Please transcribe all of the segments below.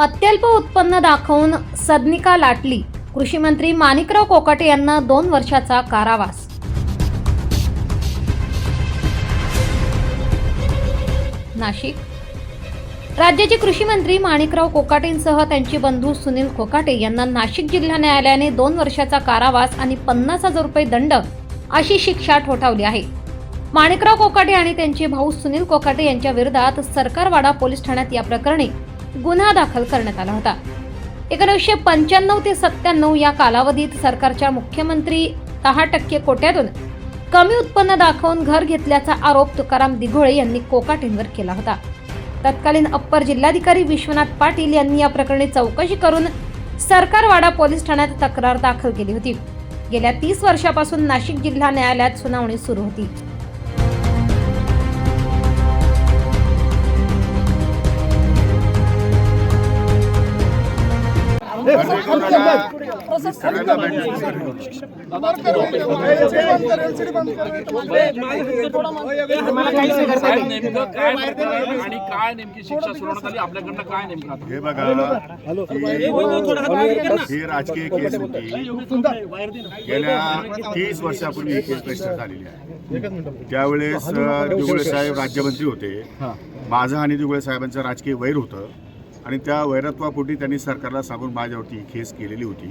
अत्यल्प उत्पन्न दाखवून सदनिका लाटली. कृषी मंत्री माणिकराव कोकाटे यांना दोन वर्षाचा कारावास. नाशिक. राज्याचे कृषी मंत्री माणिकराव कोकाटेंसह त्यांचे बंधू सुनील कोकाटे यांना नाशिक जिल्हा न्यायालयाने दोन वर्षाचा कारावास आणि पन्नास हजार रुपये दंड अशी शिक्षा ठोठावली आहे. माणिकराव कोकाटे आणि त्यांचे भाऊ सुनील कोकाटे यांच्या विरोधात सरकारवाडा पोलीस ठाण्यात या प्रकरणी गुन्हा दाखल करण्यात आला होता. एकोणीसशे पंच्याण्णव ते सत्त्याण्णव या कालावधीत सरकारच्या मुख्यमंत्री दहा टक्के कोट्यातून कमी उत्पन्न दाखवून घर घेतल्याचा आरोप तुकाराम दिघोळे यांनी कोकाटेंवर केला होता. तत्कालीन अप्पर जिल्हाधिकारी विश्वनाथ पाटील यांनी या प्रकरणी चौकशी करून सरकारवाडा पोलीस ठाण्यात तक्रार दाखल केली होती. गेल्या तीस वर्षापासून नाशिक जिल्हा न्यायालयात सुनावणी सुरू होती. आणि काय नेमकी शिक्षा आली आपल्याकडनं काय नेमकं हे बघा ही राजकीय केस होती. गेल्या तीस वर्षापूर्वी ही केस रजिस्टर झालेली आहे. त्यावेळेस दिगुळे साहेब राज्यमंत्री होते. माझं आणि दिगुळे साहेबांचं राजकीय वैर होतं. आणि त्या वैरत्वापोटी त्यांनी सरकारला सांगून माझ्यावरती ही केस केलेली होती.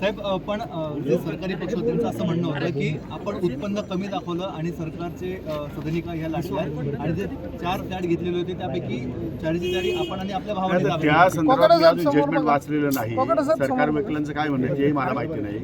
साहेब पण जे सरकारी पक्ष होते त्यांचं असं म्हणणं होतं की आपण उत्पन्न कमी दाखवलं आणि सरकारचे सदनिका ह्या लाटल्या आणि जे चार फ्लॅट घेतलेले होते त्यापैकी चाळीसची चाळी आपण आणि आपल्या भावाने. त्या संदर्भात मी अजून जजमेंट वाचलेलं नाही. सरकार वकिलांचं काय म्हणणं तेही मला माहिती नाही.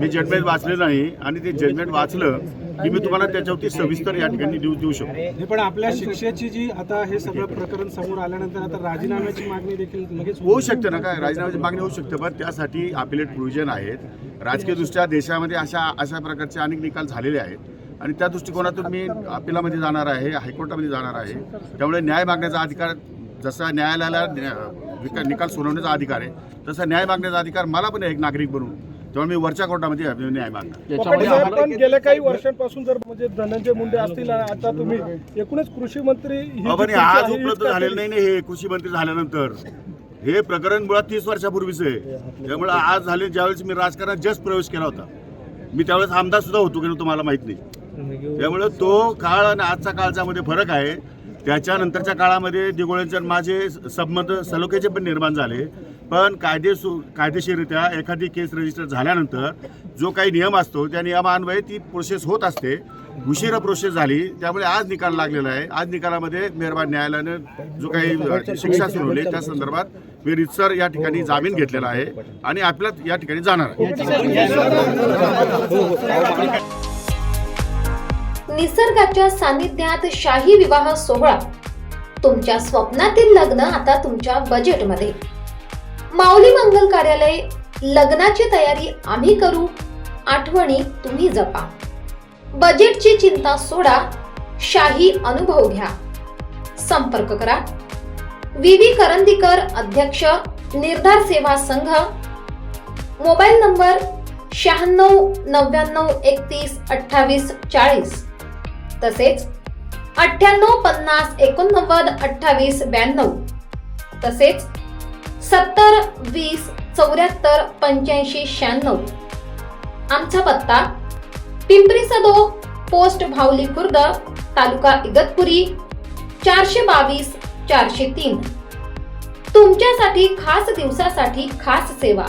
मी जजमेंट वाचलेलं नाही आणि ते जजमेंट वाचलं की मी तुम्हाला त्याच्यावरती सविस्तर या ठिकाणी देऊ देऊ शकतो. पण आपल्या शिक्षेची जी आता हे सगळं प्रकरण समोर आल्यानंतर आता राजीनाम्याची मागणी देखील लगेच होऊ शकते ना काय राजीनाम्याची मागणी होऊ शकते पण त्यासाठी अपिलेट प्रोव्हिजन आहेत. राजकीय दृष्ट्या देशामध्ये अशा अशा प्रकारचे अनेक निकाल झालेले आहेत. आणि त्या दृष्टिकोनातून मी अपिलामध्ये जाणार आहे हायकोर्टामध्ये जाणार आहे. त्यामुळे न्याय मागण्याचा अधिकार जसा न्यायालयाला निकाल सोडवण्याचा अधिकार आहे तसा न्याय मागण्याचा अधिकार मला पण आहे एक नागरिक बनून त्यामुळे मी वरच्या कोर्टामध्ये न्याय मागणार. याच्यामध्ये साहेब, आपलं- पण गेल्या काही वर्षांपासून जर म्हणजे धनंजय मुंडे असतील आणि आता तुम्ही एकूणच कृषी मंत्री ही जी पण हे तुमची आज आहे, उपलब्ध झालेलं नाही ना हे कृषी मंत्री झाल्यानंतर. हे प्रकरण मुळात तीस वर्षापूर्वीच आहे. त्यामुळे आज झाले ज्यावेळेस मी राजकारणात जस्ट प्रवेश केला होता. मी त्यावेळेस आमदार सुद्धा होतो की नाही तुम्हाला माहीत नाही. त्यामुळे तो काळ आणि आजचा काळचा मध्ये फरक आहे. त्याच्यानंतरच्या काळामध्ये दिगोळ्यांचे आणि माझे संबंध सलोख्याचे पण निर्माण झाले. पण कायदेसू कायदेशीररित्या एखादी केस रजिस्टर झाल्यानंतर जो काही नियम असतो त्या नियमान्वये ती प्रोसेस होत असते. उशिरा प्रोसेस झाली त्यामुळे आज निकाल लागलेला आहे. आज निकालामध्ये मेहरबान न्यायालयानं जो काही शिक्षा सुनावली त्या संदर्भात मी रितसर या ठिकाणी जामीन घेतलेला आहे आणि आपल्यात या ठिकाणी जाणार आहे. निसर्गाच्या सानिध्यात शाही विवाह सोहळा. तुमच्या स्वप्नातील लग्न आता तुमच्या बजेटमध्ये माऊली मंगल कार्यालय लग्नाची तयारी आम्ही करू. आठवणी तुम्ही जपा. बजेटची चिंता सोडा. शाही अनुभव घ्या. संपर्क करा. विवी करंदीकर अध्यक्ष निर्धार सेवा संघ. मोबाईल नंबर शहाण्णव नव्याण्णव एकतीस अठ्ठावीस चाळीस. तसेच अठ्ठ्याण्णव पन्नास एकोणनव्वद अठ्ठावीस ब्याण्णव. तसेच सत्तर वीस चौऱ्याहत्तर पंच्याऐंशी शहाण्णव. आमचा पत्ता पिंपरी सदो पोस्ट भावली खुर्द तालुका इगतपुरी चारशे बावीस चारशे तीन. तुमच्यासाठी खास दिवसासाठी खास सेवा.